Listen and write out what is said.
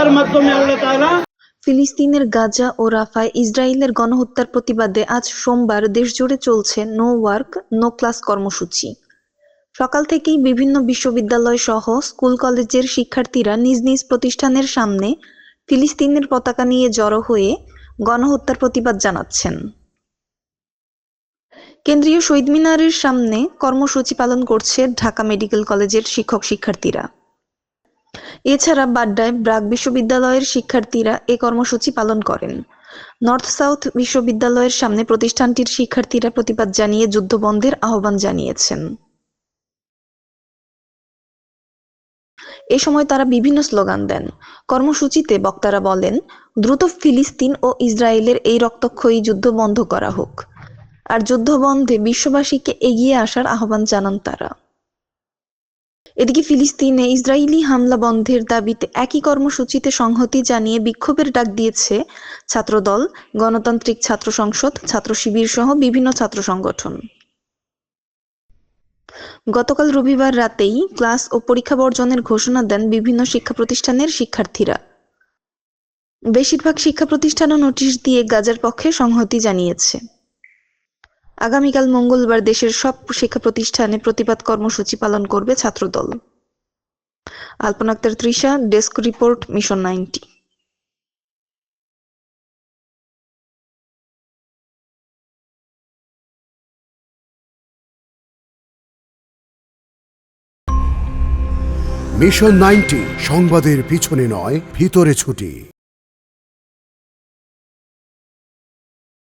এটার মাধ্যমে আল্লাহ তাআলা ফিলিস্তিনের গাজা ও রাফায় ইসরায়েলের গণহত্যার প্রতিবাদে আজ সোমবার দেশজুড়ে চলছে নো ওয়ার্ক, নো ক্লাস কর্মসূচি। সকাল থেকেই বিভিন্ন বিশ্ববিদ্যালয় সহ স্কুল কলেজের শিক্ষার্থীরা নিজ নিজ প্রতিষ্ঠানের সামনে ফিলিস্তিনের পতাকা নিয়ে জড়ো হয়ে গণহত্যার প্রতিবাদ জানাচ্ছেন। কেন্দ্রীয় শহীদ মিনারের সামনে কর্মসূচি পালন করছে ঢাকা মেডিকেল কলেজের শিক্ষক শিক্ষার্থীরা এছাড়া বাড্ডায় ব্রাক বিশ্ববিদ্যালয়ের শিক্ষার্থীরা এ কর্মসূচি পালন করেন। নর্থ সাউথ বিশ্ববিদ্যালয়ের সামনে প্রতিষ্ঠানটির শিক্ষার্থীরা প্রতিবাদ জানিয়ে যুদ্ধবন্ধের আহ্বান জানিয়েছেন। এ সময় তারা বিভিন্ন স্লোগান দেন। কর্মসূচিতে বক্তারা বলেন, দ্রুত ফিলিস্তিন ও ইসরায়েলের এই রক্তক্ষয়ী যুদ্ধ বন্ধ করা হোক। আর যুদ্ধ বন্ধে বিশ্ববাসীকে এগিয়ে আসার আহ্বান জানান তারা। এদিকে ফিলিস্তিনে ইসরায়েলি হামলা বন্ধের দাবিতে একই কর্মসূচিতে সংহতি জানিয়ে বিক্ষোভের ডাক দিয়েছে ছাত্রদল, গণতান্ত্রিক ছাত্র সংসদ, ছাত্র শিবির সহ বিভিন্ন ছাত্র সংগঠন। গতকাল রবিবার রাতেই ক্লাস ও পরীক্ষা বর্জনের ঘোষণা দেন বিভিন্ন শিক্ষা প্রতিষ্ঠানের শিক্ষার্থীরা। বেশিরভাগ শিক্ষা প্রতিষ্ঠানও নোটিশ দিয়ে গাজার পক্ষে সংহতি জানিয়েছে। আগামীকাল মঙ্গলবার দেশের সব শিক্ষা প্রতিষ্ঠানে প্রতিবাদ কর্মসূচি পালন করবে Chhatradal. Alpana Akter Trisha, desk report, mission ninety. Mission ninety, সংবাদের পিছনে নয়, ভিতরে ছুটি।